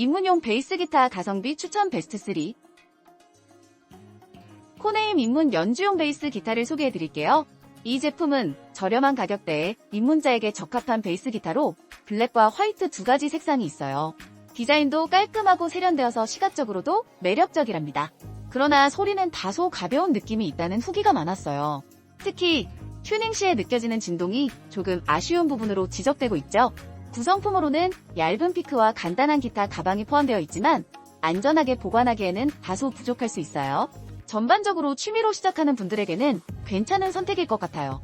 입문용 베이스 기타 가성비 추천 베스트 3 코네임 입문 연주용 베이스 기타를 소개해 드릴게요. 이 제품은 저렴한 가격대에 입문자에게 적합한 베이스 기타로 블랙과 화이트 두 가지 색상이 있어요. 디자인도 깔끔하고 세련되어서 시각적으로도 매력적이랍니다. 그러나 소리는 다소 가벼운 느낌이 있다는 후기가 많았어요. 특히 튜닝 시에 느껴지는 진동이 조금 아쉬운 부분으로 지적되고 있죠. 구성품으로는 얇은 피크와 간단한 기타 가방이 포함되어 있지만 안전하게 보관하기에는 다소 부족할 수 있어요. 전반적으로 취미로 시작하는 분들에게는 괜찮은 선택일 것 같아요.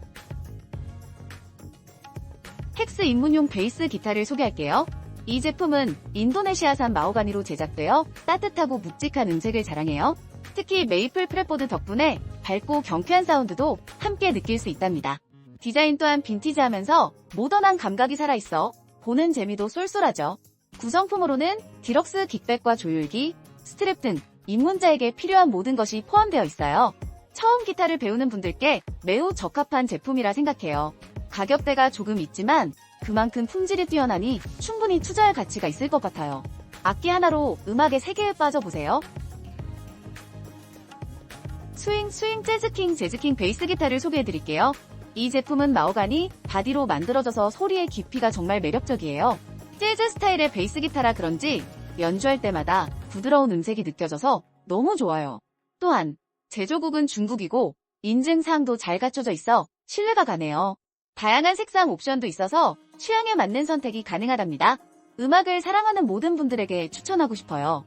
헥스 입문용 베이스 기타를 소개할게요. 이 제품은 인도네시아산 마호가니로 제작되어 따뜻하고 묵직한 음색을 자랑해요. 특히 메이플 프레포드 덕분에 밝고 경쾌한 사운드도 함께 느낄 수 있답니다. 디자인 또한 빈티지하면서 모던한 감각이 살아있어 보는 재미도 쏠쏠하죠. 구성품으로는 디럭스 킥백과 조율기, 스트랩 등 입문자에게 필요한 모든 것이 포함되어 있어요. 처음 기타를 배우는 분들께 매우 적합한 제품이라 생각해요. 가격대가 조금 있지만 그만큼 품질이 뛰어나니 충분히 투자할 가치가 있을 것 같아요. 악기 하나로 음악의 세계에 빠져보세요. 스윙 스윙 재즈킹 재즈킹 베이스 기타를 소개해드릴게요. 이 제품은 마호가니 바디로 만들어져서 소리의 깊이가 정말 매력적이에요. 재즈 스타일의 베이스 기타라 그런지 연주할 때마다 부드러운 음색이 느껴져서 너무 좋아요. 또한 제조국은 중국이고 인증사항도 잘 갖춰져 있어 신뢰가 가네요. 다양한 색상 옵션도 있어서 취향에 맞는 선택이 가능하답니다. 음악을 사랑하는 모든 분들에게 추천하고 싶어요.